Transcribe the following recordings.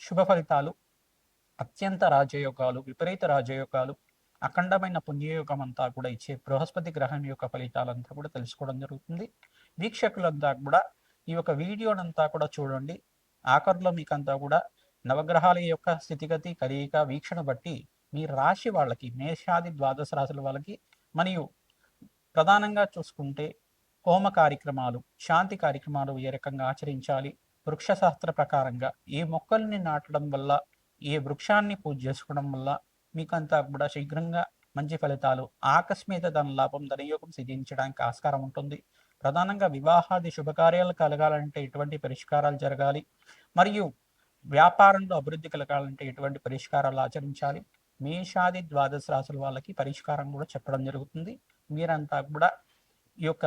శుభ ఫలితాలు అత్యంత రాజయోగాలు విపరీత రాజయోగాలు అఖండమైన పుణ్యయోగం అంతా కూడా ఇచ్చే బృహస్పతి గ్రహం యొక్క ఫలితాలంతా కూడా తెలుసుకోవడం జరుగుతుంది. వీక్షకులంతా కూడా ఈ యొక్క వీడియోనంతా కూడా చూడండి. ఆఖరిలో మీకంతా కూడా నవగ్రహాల యొక్క స్థితిగతి కలయిక వీక్షణ బట్టి మీ రాశి వాళ్ళకి మేషాది ద్వాదశ రాశుల వాళ్ళకి మరియు ప్రధానంగా చూసుకుంటే హోమ కార్యక్రమాలు శాంతి కార్యక్రమాలు ఏ రకంగా ఆచరించాలి వృక్షశాస్త్ర ప్రకారంగా ఏ మొక్కల్ని నాటడం వల్ల ఏ వృక్షాన్ని పూజ చేసుకోవడం వల్ల మీకంతా కూడా శీఘ్రంగా మంచి ఫలితాలు ఆకస్మిక ధన లాభం ధనయోగం సిద్ధించడానికి ఆస్కారం ఉంటుంది. ప్రధానంగా వివాహాది శుభకార్యాలు కలగాలంటే ఎటువంటి పరిష్కారాలు జరగాలి. మరియు వ్యాపారంలో అభివృద్ధి కలగాలంటే ఎటువంటి పరిష్కారాలు ఆచరించాలి. మేషాది ద్వాదశ రాసుల వాళ్ళకి పరిష్కారం కూడా చెప్పడం జరుగుతుంది. మీరంతా కూడా ఈ యొక్క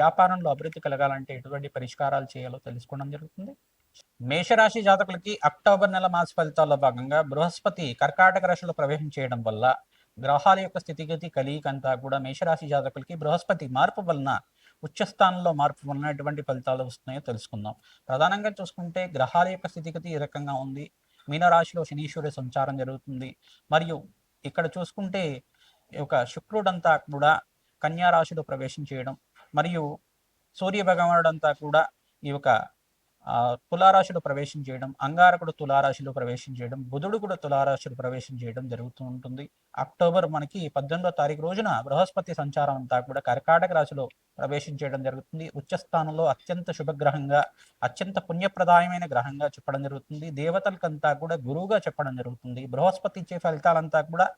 వ్యాపారంలో అభివృద్ధి కలగాలంటే ఎటువంటి పరిష్కారాలు చేయాలో తెలుసుకోవడం జరుగుతుంది. మేషరాశి జాతకులకి అక్టోబర్ నెల మాస ఫలితాల్లో భాగంగా బృహస్పతి కర్కాటక రాశిలో ప్రవేశం చేయడం వల్ల గ్రహాల యొక్క స్థితిగతి కలియికంతా కూడా మేషరాశి జాతకులకి బృహస్పతి మార్పు వలన ఉచ్చస్థానంలో మార్పు వలన ఎటువంటి ఫలితాలు వస్తున్నాయో తెలుసుకుందాం. ప్రధానంగా చూసుకుంటే గ్రహాల యొక్క స్థితిగతి ఈ రకంగా ఉంది. మీనరాశిలో శనీశ్వరి సంచారం జరుగుతుంది. మరియు ఇక్కడ చూసుకుంటే ఒక శుక్రుడంతా కూడా కన్యా రాశిలో ప్రవేశం చేయడం మరియు సూర్య భగవానుడంతా కూడా ఈ యొక్క తులారాశిలో ప్రవేశం చేయడం అంగారకుడు తులారాశిలో ప్రవేశం చేయడం బుధుడు కూడా తులారాశిలో ప్రవేశం చేయడం జరుగుతూ ఉంటుంది. అక్టోబర్ మనకి పద్దెనిమిదో తారీఖు రోజున బృహస్పతి సంచారం అంతా కూడా కర్కాటక రాశిలో ప్రవేశం చేయడం జరుగుతుంది. ఉచ్చస్థానంలో అత్యంత శుభగ్రహంగా అత్యంత పుణ్యప్రదాయమైన గ్రహంగా చెప్పడం జరుగుతుంది. దేవతలకంతా కూడా గురువుగా చెప్పడం జరుగుతుంది. బృహస్పతి ఇచ్చే ఫలితాలంతా కూడా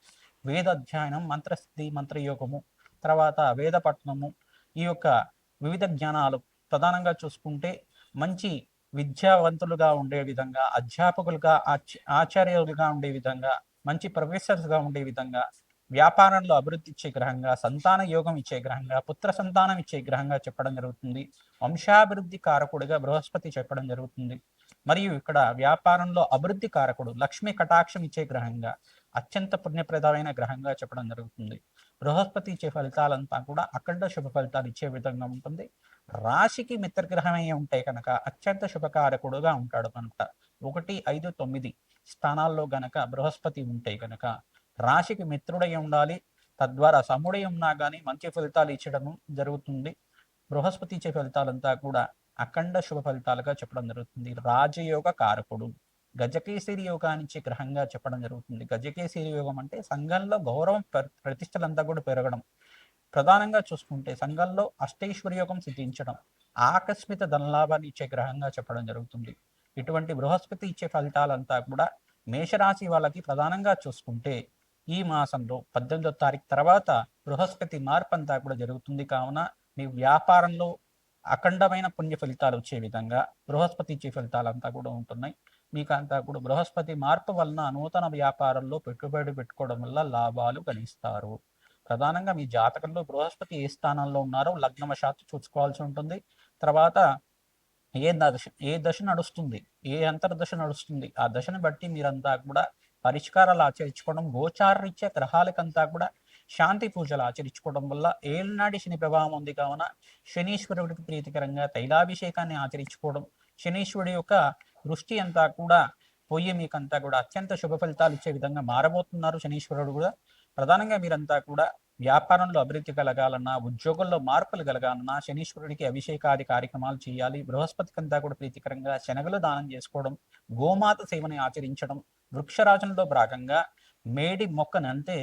వేద అధ్యయనం మంత్రస్థితి మంత్రయోగము తర్వాత వేద పఠనము ఈ యొక్క వివిధ జ్ఞానాలు ప్రధానంగా చూసుకుంటే మంచి విద్యావంతులుగా ఉండే విధంగా అధ్యాపకులుగా ఆచార్యులుగా ఉండే విధంగా మంచి ప్రొఫెసర్స్గా ఉండే విధంగా వ్యాపారంలో అభివృద్ధి ఇచ్చే గ్రహంగా సంతాన యోగం ఇచ్చే గ్రహంగా పుత్ర సంతానం ఇచ్చే గ్రహంగా చెప్పడం జరుగుతుంది. వంశాభివృద్ధి కారకుడిగా బృహస్పతి చెప్పడం జరుగుతుంది. మరియు ఇక్కడ వ్యాపారంలో అభివృద్ధి కారకుడు లక్ష్మీ కటాక్షం ఇచ్చే గ్రహంగా అత్యంత పుణ్యప్రదమైన గ్రహంగా చెప్పడం జరుగుతుంది. బృహస్పతి ఇచ్చే ఫలితాలంతా కూడా అఖండ శుభ ఫలితాలు ఇచ్చే విధంగా ఉంటుంది. రాశికి మిత్రగ్రహమే ఉంటే కనుక అత్యంత శుభకారకుడుగా ఉంటాడు కనుక. ఒకటి ఐదు తొమ్మిది స్థానాల్లో గనక బృహస్పతి ఉంటే గనక రాశికి మిత్రుడై ఉండాలి. తద్వారా సముడై ఉన్నా కానీ మంచి ఫలితాలు ఇచ్చడం జరుగుతుంది. బృహస్పతి ఇచ్చే ఫలితాలంతా కూడా అఖండ శుభ ఫలితాలుగా చెప్పడం జరుగుతుంది. రాజయోగ కారకుడు. గజకేసరి యోగానికి గ్రహంగా చెప్పడం జరుగుతుంది. గజకేసరి యోగం అంటే సంఘంలో గౌరవం ప్రతిష్టలంతా కూడా పెరగడం. ప్రధానంగా చూసుకుంటే సంఘంలో అష్టైశ్వర్య యోగం సిద్ధించడం ఆకస్మిక ధనలాభాన్ని ఇచ్చే గ్రహంగా చెప్పడం జరుగుతుంది. ఇటువంటి బృహస్పతి ఇచ్చే ఫలితాలంతా కూడా మేషరాశి వాళ్ళకి ప్రధానంగా చూసుకుంటే ఈ మాసంలో పద్దెనిమిదో తారీఖు తర్వాత బృహస్పతి మార్పు అంతా కూడా జరుగుతుంది. కావున మీ వ్యాపారంలో అఖండమైన పుణ్య ఫలితాలు వచ్చే విధంగా బృహస్పతి ఇచ్చే ఫలితాలంతా కూడా ఉంటున్నాయి. మీకు అంతా కూడా బృహస్పతి మార్పు వలన నూతన వ్యాపారంలో పెట్టుబడి పెట్టుకోవడం వల్ల లాభాలు గణిస్తారు. ప్రధానంగా మీ జాతకంలో బృహస్పతి ఏ స్థానంలో ఉన్నారో లగ్నవశాత్తు చూసుకోవాల్సి ఉంటుంది. తర్వాత ఏ దశ ఏ దశ నడుస్తుంది ఏ అంతర్దశ నడుస్తుంది ఆ దశను బట్టి మీరంతా కూడా పరిష్కారాలు ఆచరించుకోవడం గోచారరీత్యా గ్రహాలకంతా కూడా శాంతి పూజలు ఆచరించుకోవడం వల్ల ఏళ్ళనాటి శని ప్రభావం ఉంది కావున శనీశ్వరుడికి ప్రీతికరంగా తైలాభిషేకాన్ని ఆచరించుకోవడం శనీశ్వరుడి యొక్క దృష్టి అంతా కూడా పోయి మీకంతా కూడా అత్యంత శుభ ఫలితాలు ఇచ్చే విధంగా మారబోతున్నారు శనీశ్వరుడు కూడా. ప్రధానంగా మీరంతా కూడా వ్యాపారంలో అభివృద్ధి కలగాలన్నా ఉద్యోగంలో మార్పులు కలగాలన్నా శనీశ్వరుడికి అభిషేకాది కార్యక్రమాలు చేయాలి. బృహస్పతికి అంతా కూడా ప్రీతికరంగా శనగలు దానం చేసుకోవడం గోమాత సేవని ఆచరించడం వృక్షరాజంలో భాగంగా మేడి మొక్కనంతే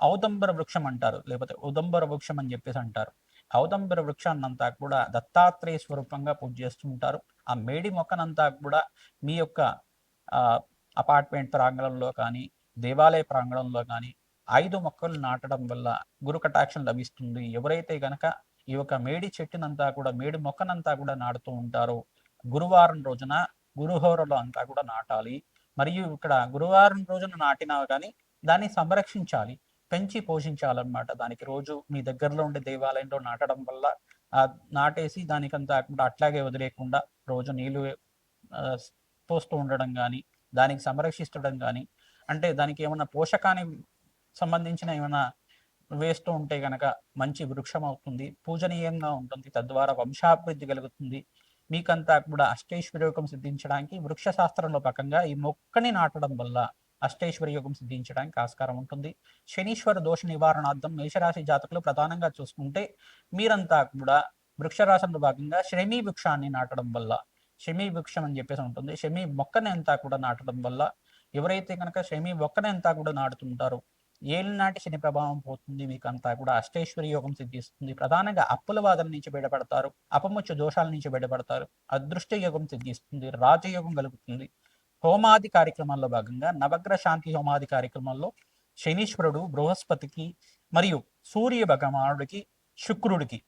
ఔదంబర వృక్షం అంటారు. లేకపోతే ఉదంబర వృక్షం అని చెప్పేసి అంటారు. ఔదంబర వృక్షాన్నంతా కూడా దత్తాత్రేయ స్వరూపంగా పూజ చేస్తూ ఉంటారు. ఆ మేడి మొక్కనంతా కూడా మీ యొక్క అపార్ట్మెంట్ ప్రాంగణంలో కానీ దేవాలయ ప్రాంగణంలో కానీ ఐదు మొక్కలు నాటడం వల్ల గురు కటాక్షం లభిస్తుంది. ఎవరైతే గనక ఈ యొక్క మేడి చెట్టునంతా కూడా మేడి మొక్కనంతా కూడా నాటుతూ ఉంటారో గురువారం రోజున గురుహోరలో అంతా కూడా నాటాలి. మరియు ఇక్కడ గురువారం రోజున నాటినా కానీ దాన్ని సంరక్షించాలి. పెంచి పోషించాలన్నమాట. దానికి రోజు మీ దగ్గరలో ఉండే దేవాలయంలో నాటడం వల్ల ఆ నాటేసి దానికంతా అట్లాగే వదిలేయకుండా రోజు నీళ్ళు పోస్తూ ఉండడం కానీ దానికి సంరక్షిస్తడం కానీ అంటే దానికి ఏమైనా పోషకాన్ని సంబంధించిన ఏమైనా వేస్తూ ఉంటే గనక మంచి వృక్షం అవుతుంది పూజనీయంగా ఉంటుంది తద్వారా వంశాభివృద్ధి కలుగుతుంది. మీకంతా కూడా అష్టైశ్వర్యోగం సిద్ధించడానికి వృక్ష శాస్త్రంలో పకంగా ఈ మొక్కని నాటడం వల్ల అష్టైశ్వర్యోగం సిద్ధించడానికి ఆస్కారం ఉంటుంది. శనీశ్వర దోష నివారణార్థం మేషరాశి జాతకులు ప్రధానంగా చూసుకుంటే మీరంతా కూడా వృక్షరాశంలో భాగంగా శ్రమీ వృక్షాన్ని నాటడం వల్ల శమీ వృక్షం అని చెప్పేసి ఉంటుంది. శమి మొక్కని అంతా కూడా నాటడం వల్ల ఎవరైతే కనుక షమీ మొక్కని అంతా కూడా నాటుతుంటారో ఏలినాటి శని ప్రభావం పోతుంది మీకు అంతా కూడా అష్టేశ్వరి యోగం సిద్ధిస్తుంది. ప్రధానంగా అప్పుల వాదన నుంచి బయటపడతారు అపముచ్చ దోషాల నుంచి బయటపడతారు అదృష్ట యోగం సిద్ధిస్తుంది రాజయోగం కలుగుతుంది. హోమాది కార్యక్రమాల్లో భాగంగా నవగ్రహ శాంతి హోమాది కార్యక్రమాల్లో శనీశ్వరుడు బృహస్పతికి మరియు సూర్య భగవానుడికి శుక్రుడికి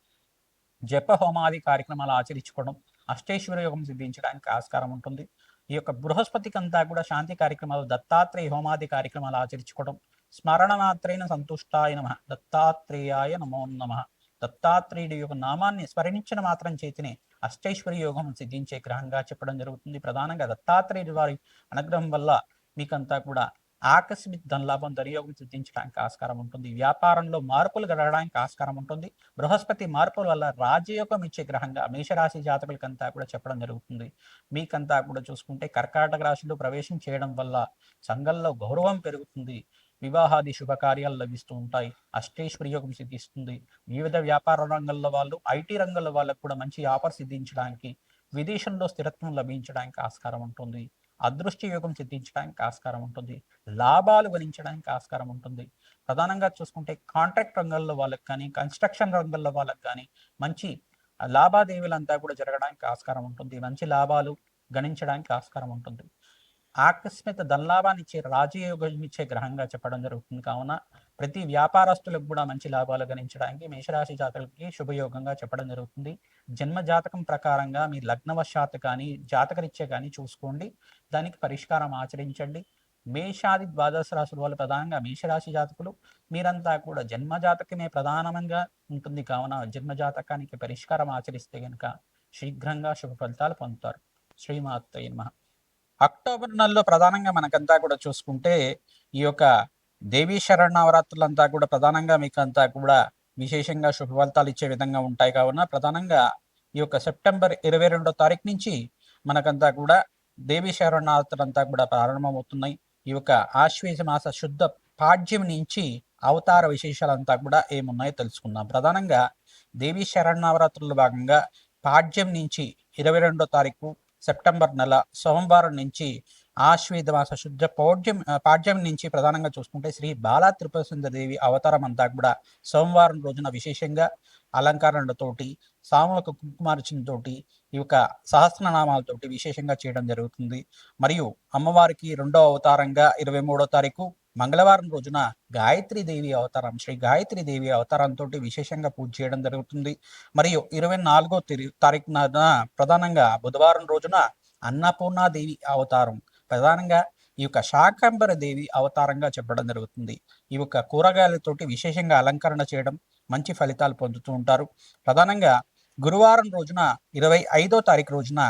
జప హోమాది కార్యక్రమాలు ఆచరించుకోవడం అష్టేశ్వర యోగం సిద్ధించడానికి ఆస్కారం ఉంటుంది. ఈ యొక్క బృహస్పతికి అంతా కూడా శాంతి కార్యక్రమాలు దత్తాత్రేయ హోమాది కార్యక్రమాలు ఆచరించుకోవడం స్మరణమాత్రేన సంతుష్టాయ నమ దత్తాత్రేయాయ నమో నమ దత్తాత్రేయుడి యొక్క నామాన్ని స్మరించిన మాత్రం చేతినే అష్టైశ్వర్య యోగం సిద్ధించే గ్రహంగా చెప్పడం జరుగుతుంది. ప్రధానంగా దత్తాత్రేయుడి వారి అనుగ్రహం వల్ల మీకంతా కూడా ఆకస్మిక ధనలాభం ధనయోగం సిద్ధించడానికి ఆస్కారం ఉంటుంది. వ్యాపారంలో మార్పులు గడడానికి ఆస్కారం ఉంటుంది. బృహస్పతి మార్పుల వల్ల రాజయోగం ఇచ్చే గ్రహంగా మేషరాశి జాతకులకంతా కూడా చెప్పడం జరుగుతుంది. మీకంతా కూడా చూసుకుంటే కర్కాటక రాశిలో ప్రవేశం చేయడం వల్ల సంఘంలో గౌరవం పెరుగుతుంది. వివాహాది శుభకార్యాలు లభిస్తూ ఉంటాయి. అష్టైశ్వర్యోగం సిద్ధిస్తుంది. వివిధ వ్యాపార రంగంలో వాళ్ళు ఐటీ రంగంలో వాళ్ళకు కూడా మంచి ఆఫర్ సిద్ధించడానికి విదేశంలో స్థిరత్వం లభించడానికి ఆస్కారం ఉంటుంది. అదృష్ట యోగం సిద్ధించడానికి ఆస్కారం ఉంటుంది. లాభాలు గణించడానికి ఆస్కారం ఉంటుంది. ప్రధానంగా చూసుకుంటే కాంట్రాక్ట్ రంగంలో వాళ్ళకి కానీ కన్స్ట్రక్షన్ రంగంలో వాళ్ళకి కానీ మంచి లావాదేవీలంతా కూడా జరగడానికి ఆస్కారం ఉంటుంది. మంచి లాభాలు గణించడానికి ఆస్కారం ఉంటుంది. ఆకస్మిక ధనలాభాన్ని ఇచ్చే రాజయోగం ఇచ్చే గ్రహంగా చెప్పడం జరుగుతుంది. కావున ప్రతి వ్యాపారస్తులకు కూడా మంచి లాభాలు గణించడానికి మేషరాశి జాతకులకి శుభయోగంగా చెప్పడం జరుగుతుంది. జన్మ జాతకం ప్రకారంగా మీ లగ్నవశాత్తు కానీ జాతకరీత్యా కానీ చూసుకోండి. దానికి పరిష్కారం ఆచరించండి. మేషాది ద్వాదశ రాశుల వాళ్ళు ప్రధానంగా మేషరాశి జాతకులు. మీరంతా కూడా జన్మ జాతకమే ప్రధానంగా ఉంటుంది. కావున జన్మ జాతకానికి పరిష్కారం ఆచరిస్తే గనుక శీఘ్రంగా శుభ ఫలితాలు పొందుతారు. శ్రీమాత్తయ్య అక్టోబర్ నెలలో ప్రధానంగా మనకంతా కూడా చూసుకుంటే ఈ యొక్క దేవీ శరణవరాత్రులంతా కూడా ప్రధానంగా మీకు అంతా కూడా విశేషంగా శుభ ఫలితాలు ఇచ్చే విధంగా ఉంటాయి కావున ప్రధానంగా ఈ యొక్క సెప్టెంబర్ ఇరవై రెండో తారీఖు నుంచి మనకంతా కూడా దేవీ శరణవరాత్రులంతా కూడా ప్రారంభమవుతున్నాయి. ఈ యొక్క ఆశ్వేజ మాస శుద్ధ పాడ్యం నుంచి అవతార విశేషాలంతా కూడా ఏమున్నాయో తెలుసుకుందాం. ప్రధానంగా దేవీ శరణవరాత్రుల భాగంగా పాడ్యం నుంచి ఇరవై రెండో తారీఖు సెప్టెంబర్ నెల సోమవారం నుంచి ఆశ్వేద మాస శుద్ధ పౌడ్యం పాడ్యం నుంచి ప్రధానంగా చూసుకుంటే శ్రీ బాలా త్రిపుర దేవి అవతారం అంతా కూడా సోమవారం రోజున విశేషంగా అలంకరణలతోటి సామూహిక కుంకుమార్చనతోటి ఈ యొక్క సహస్రనామాలతోటి విశేషంగా చేయడం జరుగుతుంది. మరియు అమ్మవారికి రెండో అవతారంగా ఇరవై మూడో తారీఖు మంగళవారం రోజున గాయత్రి దేవి అవతారం శ్రీ గాయత్రి దేవి అవతారంతో విశేషంగా పూజ చేయడం జరుగుతుంది. మరియు ఇరవై నాలుగో తారీఖున ప్రధానంగా బుధవారం రోజున అన్నపూర్ణాదేవి అవతారం ప్రధానంగా ఈ యొక్క శాకంబర దేవి అవతారంగా చెప్పడం జరుగుతుంది. ఈ యొక్క కూరగాయలతోటి విశేషంగా అలంకరణ చేయడం మంచి ఫలితాలు పొందుతూ ఉంటారు. ప్రధానంగా గురువారం రోజున ఇరవై ఐదో తారీఖు రోజున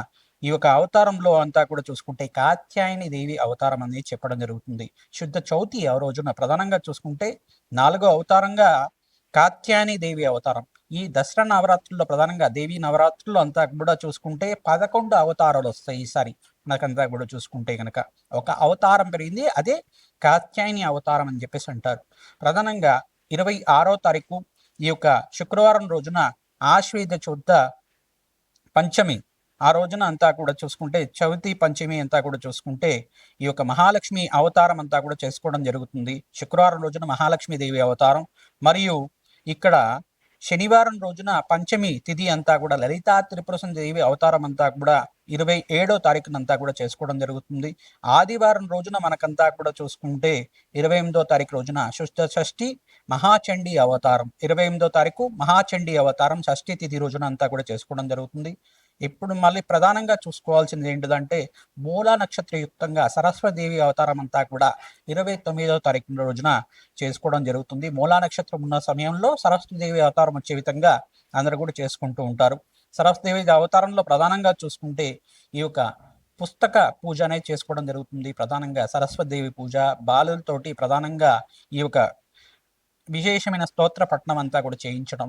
ఈ యొక్క అవతారంలో అంతా కూడా చూసుకుంటే కాత్యాయని దేవి అవతారం అనేది చెప్పడం జరుగుతుంది. శుద్ధ చౌతి ఆ రోజున ప్రధానంగా చూసుకుంటే నాలుగో అవతారంగా కాత్యాయని దేవి అవతారం. ఈ దసరా నవరాత్రుల్లో ప్రధానంగా దేవి నవరాత్రుల్లో అంతా కూడా చూసుకుంటే పదకొండు అవతారాలు వస్తాయి ఈసారి. మనకంతా కూడా చూసుకుంటే కనుక ఒక అవతారం పెరిగింది. అదే కాత్యాయని అవతారం అని చెప్పేసి అంటారు. ప్రధానంగా ఇరవై ఆరో తారీఖు ఈ యొక్క శుక్రవారం రోజున ఆశ్వేద శుద్ధ పంచమి ఆ రోజున అంతా కూడా చూసుకుంటే చవితి పంచమి అంతా కూడా చూసుకుంటే ఈ యొక్క మహాలక్ష్మి అవతారం అంతా కూడా చేసుకోవడం జరుగుతుంది. శుక్రవారం రోజున మహాలక్ష్మి దేవి అవతారం. మరియు ఇక్కడ శనివారం రోజున పంచమి తిథి అంతా కూడా లలితా త్రిపుర దేవి అవతారం అంతా కూడా ఇరవై ఏడో తారీఖునంతా కూడా చేసుకోవడం జరుగుతుంది. ఆదివారం రోజున మనకంతా కూడా చూసుకుంటే ఇరవై ఎనిమిదో తారీఖు రోజున శుష్ట షష్ఠి మహాచండీ అవతారం. ఇరవై ఎనిమిదో తారీఖు మహాచండీ అవతారం షష్ఠి తిథి రోజున అంతా కూడా చేసుకోవడం జరుగుతుంది. ఇప్పుడు మళ్ళీ ప్రధానంగా చూసుకోవాల్సింది ఏంటిదంటే మూలా నక్షత్రయుక్తంగా సరస్వదేవి అవతారం అంతా కూడా ఇరవై తొమ్మిదవ తారీఖు రోజున చేసుకోవడం జరుగుతుంది. మూలా నక్షత్రం ఉన్న సమయంలో సరస్వదేవి అవతారం వచ్చే విధంగా అందరూ కూడా చేసుకుంటూ ఉంటారు. సరస్వదేవి అవతారంలో ప్రధానంగా చూసుకుంటే ఈ యొక్క పుస్తక పూజ అనేది చేసుకోవడం జరుగుతుంది. ప్రధానంగా సరస్వదేవి పూజ బాలులతోటి ప్రధానంగా ఈ యొక్క విశేషమైన స్తోత్ర పఠనం అంతా కూడా చేయించడం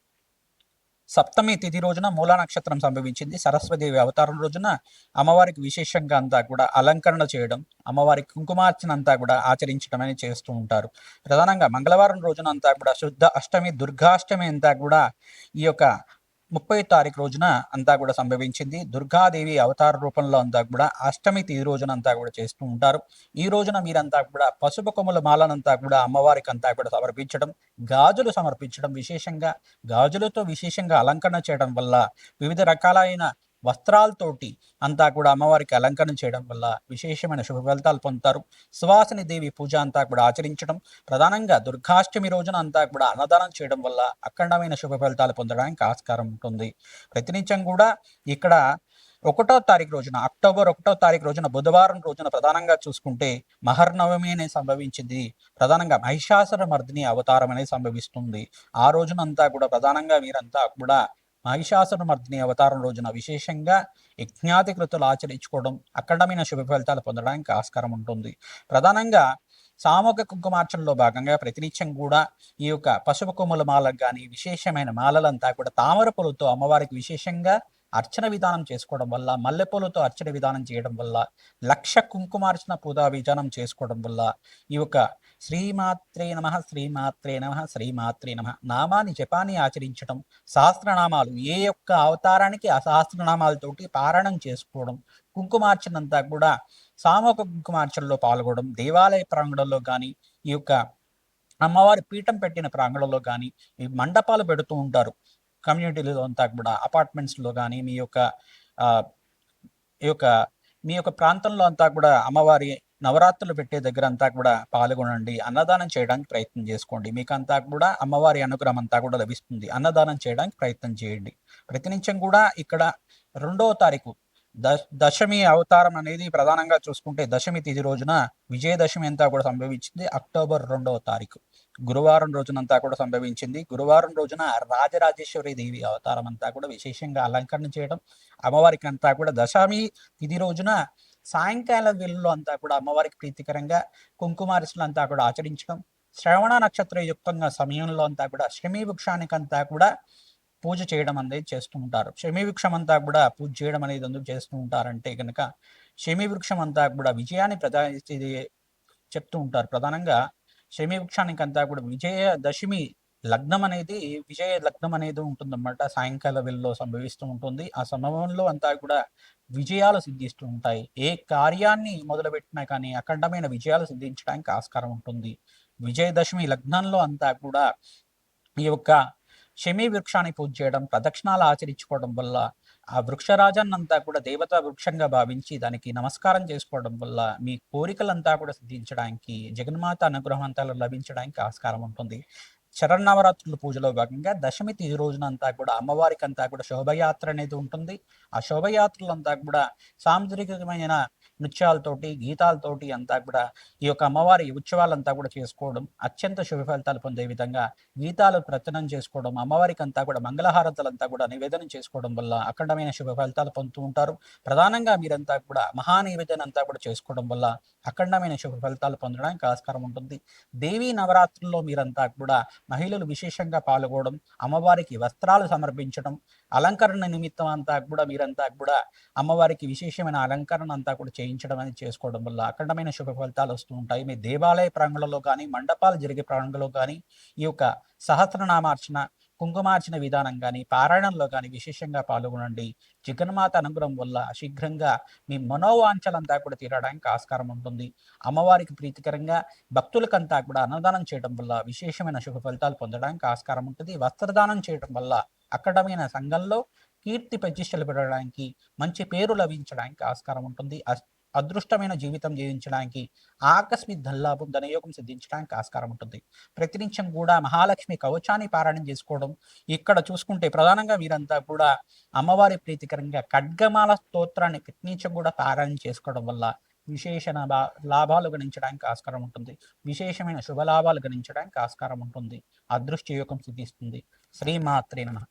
సప్తమి తిథి రోజున మూలా నక్షత్రం సంభవించింది. సరస్వదేవి అవతారం రోజున అమ్మవారికి విశేషంగా అంతా కూడా అలంకరణ చేయడం అమ్మవారికి కుంకుమార్చన అంతా కూడా ఆచరించడం అని చేస్తూ ఉంటారు. ప్రధానంగా మంగళవారం రోజున అంతా కూడా శుద్ధ అష్టమి దుర్గాష్టమి అంతా కూడా ఈ యొక్క ముప్పై తారీఖు రోజున అంతా కూడా సంభవించింది. దుర్గాదేవి అవతార రూపంలో అంతా కూడా అష్టమి ఈ రోజున అంతా కూడా చేస్తూ ఉంటారు. ఈ రోజున మీరంతా కూడా పసుపు కొమ్మల మాలనంతా కూడా అమ్మవారికి అంతా కూడా సమర్పించడం గాజులు సమర్పించడం విశేషంగా గాజులతో విశేషంగా అలంకరణ చేయడం వల్ల వివిధ రకాలైన వస్త్రాలతోటి అంతా కూడా అమ్మవారికి అలంకరణ చేయడం వల్ల విశేషమైన శుభ ఫలితాలు పొందుతారు. సువాసిని దేవి పూజ అంతా కూడా ఆచరించడం ప్రధానంగా దుర్గాష్టమి రోజున అంతా కూడా అన్నదానం చేయడం వల్ల అఖండమైన శుభ ఫలితాలు పొందడానికి ఆస్కారం ఉంటుంది. ప్రతినిత్యం కూడా ఇక్కడ ఒకటో తారీఖు రోజున అక్టోబర్ ఒకటో తారీఖు రోజున బుధవారం రోజున ప్రధానంగా చూసుకుంటే మహర్నవమి అనేది సంభవించింది. ప్రధానంగా మహిషాసుర మర్దిని అవతారం అనేది సంభవిస్తుంది. ఆ రోజునంతా కూడా ప్రధానంగా వీరంతా కూడా మహిషాసురమర్దిని అవతారం రోజున విశేషంగా యజ్ఞాతి కృతులు ఆచరించుకోవడం అఖండమైన శుభ ఫలితాలు పొందడానికి ఆస్కారం ఉంటుంది. ప్రధానంగా సామూహిక కుంకుమార్చనలో భాగంగా ప్రతినిత్యం కూడా ఈ యొక్క పసుపు కొమ్ముల మాలకు కానీ విశేషమైన మాలలంతా కూడా తామర పూలతో అమ్మవారికి విశేషంగా అర్చన విధానం చేసుకోవడం వల్ల మల్లెపూలతో అర్చన విధానం చేయడం వల్ల లక్ష కుంకుమార్చన పూజా విధానం చేసుకోవడం వల్ల ఈ యొక్క శ్రీమాత్రే నమ శ్రీమాత్రే నమ శ్రీమాత్రే నమ. నామాన్ని జపాన్ని ఆచరించడం సహస్రనామాలు ఏ యొక్క అవతారానికి ఆ సహస్రనామాలతోటి పారాయణం చేసుకోవడం కుంకుమార్చనంతా కూడా సామూహిక కుంకుమార్చనలో పాల్గొనడం దేవాలయ ప్రాంగణంలో కానీ ఈ యొక్క అమ్మవారి పీఠం పెట్టిన ప్రాంగణంలో కానీ ఈ మండపాలు పెడుతూ ఉంటారు. కమ్యూనిటీలో అంతా కూడా అపార్ట్మెంట్స్లో కానీ మీ యొక్క ఈ యొక్క మీ యొక్క ప్రాంతంలో అంతా కూడా అమ్మవారి నవరాత్రులు పెట్టే దగ్గర అంతా కూడా పాల్గొనండి. అన్నదానం చేయడానికి ప్రయత్నం చేసుకోండి. మీకు అంతా కూడా అమ్మవారి అనుగ్రహం అంతా కూడా లభిస్తుంది. అన్నదానం చేయడానికి ప్రయత్నం చేయండి. ప్రతినిత్యం కూడా ఇక్కడ రెండవ తారీఖు దశమి అవతారం అనేది ప్రధానంగా చూసుకుంటే దశమి తిథి రోజున విజయదశమి అంతా కూడా సంభవించింది అక్టోబర్ రెండవ తారీఖు. గురువారం రోజునంతా కూడా సంభవించింది. గురువారం రోజున రాజరాజేశ్వరి దేవి అవతారం అంతా కూడా విశేషంగా అలంకరణ చేయడం అమ్మవారికి అంతా కూడా దశమి తిథి రోజున సాయంకాల వేళలో అంతా కూడా అమ్మవారికి ప్రీతికరంగా కుంకుమార్చనలు అంతా కూడా ఆచరించడం శ్రవణ నక్షత్ర యుక్తంగా సమయంలో అంతా కూడా శమీ వృక్షానికి అంతా కూడా పూజ చేయడం అనేది చేస్తూ ఉంటారు. శమీ వృక్షం అంతా కూడా పూజ చేయడం అనేది ఎందుకు చేస్తూ ఉంటారంటే కనుక శమీ వృక్షం అంతా కూడా విజయాన్ని ప్రధా ఇది చెప్తూ ఉంటారు. ప్రధానంగా శమీ వృక్షానికి అంతా కూడా విజయ దశమి లగ్నం అనేది విజయ లగ్నం అనేది ఉంటుందన్నమాట. సాయంకాల వేళలో సంభవిస్తూ ఉంటుంది. ఆ సమయంలో అంతా కూడా విజయాలు సిద్ధిస్తూ ఉంటాయి. ఏ కార్యాన్ని మొదలుపెట్టినా కానీ అఖండమైన విజయాలు సిద్ధించడానికి ఆస్కారం ఉంటుంది. విజయదశమి లగ్నంలో అంతా కూడా ఈ యొక్క శమీ వృక్షాన్ని పూజ చేయడం ప్రదక్షిణాలు ఆచరించుకోవడం వల్ల ఆ వృక్షరాజన్నంతా కూడా దేవతా వృక్షంగా భావించి దానికి నమస్కారం చేసుకోవడం వల్ల మీ కోరికలంతా కూడా సిద్ధించడానికి జగన్మాత అనుగ్రహం అంతా లభించడానికి ఆస్కారం ఉంటుంది. శరన్నవరాత్రుల పూజలో భాగంగా దశమి తిథి రోజునంతా కూడా అమ్మవారికి అంతా కూడా శోభయాత్ర అనేది ఉంటుంది. ఆ శోభయాత్రలంతా కూడా సాంస్కృతికమైన నృత్యాలతోటి గీతాలతోటి అంతా కూడా ఈ యొక్క అమ్మవారి ఉత్సవాలంతా కూడా చేసుకోవడం అత్యంత శుభ ఫలితాలు పొందే విధంగా గీతాలు ప్రచనం చేసుకోవడం అమ్మవారికి అంతా కూడా మంగళహారతలంతా కూడా నివేదన చేసుకోవడం వల్ల అఖండమైన శుభ ఫలితాలు పొందుతూ ఉంటారు. ప్రధానంగా మీరంతా కూడా మహానివేదన అంతా కూడా చేసుకోవడం వల్ల అఖండమైన శుభ ఫలితాలు పొందడానికి ఆస్కారం ఉంటుంది. దేవీ నవరాత్రుల్లో మీరంతా కూడా మహిళలు విశేషంగా పాల్గొనడం అమ్మవారికి వస్త్రాలు సమర్పించడం అలంకరణ నిమిత్తం అంతా కూడా మీరంతా కూడా అమ్మవారికి విశేషమైన అలంకరణ అంతా కూడా చేయించడం అనేది చేసుకోవడం వల్ల అఖండమైన శుభ ఫలితాలు వస్తూ ఉంటాయి. మీ దేవాలయ ప్రాంగణంలో కానీ మండపాలు జరిగే ప్రాంగణంలో కానీ ఈ యొక్క సహస్రనామార్చన కుంకుమార్చన విధానం కానీ పారాయణంలో కానీ విశేషంగా పాల్గొనండి. జగన్మాత అనుగ్రహం వల్ల శీఘ్రంగా మీ మనోవాంఛలంతా కూడా తీరడానికి ఆస్కారం ఉంటుంది. అమ్మవారికి ప్రీతికరంగా భక్తులకంతా కూడా అన్నదానం చేయడం వల్ల విశేషమైన శుభ ఫలితాలు పొందడానికి ఆస్కారం ఉంటుంది. వస్త్రదానం చేయడం వల్ల అక్కడమైన సంఘంలో కీర్తి ప్రతిష్టలు పెట్టడానికి మంచి పేరు లభించడానికి ఆస్కారం ఉంటుంది. అదృష్టమైన జీవితం జీవించడానికి ఆకస్మిక ధనలాభం ధనయోగం సిద్ధించడానికి ఆస్కారం ఉంటుంది. ప్రతినిత్యం కూడా మహాలక్ష్మి కవచాన్ని పారాయణం చేసుకోవడం ఇక్కడ చూసుకుంటే ప్రధానంగా వీరంతా కూడా అమ్మవారి ప్రీతికరంగా ఖడ్గమాల స్తోత్రాన్ని ప్రతినిత్యం కూడా పారాయణం చేసుకోవడం వల్ల విశేష లాభాలు గణించడానికి ఆస్కారం ఉంటుంది. విశేషమైన శుభ లాభాలు గణించడానికి ఆస్కారం ఉంటుంది. అదృష్ట యోగం సిద్ధిస్తుంది. శ్రీమాత్రే నమ.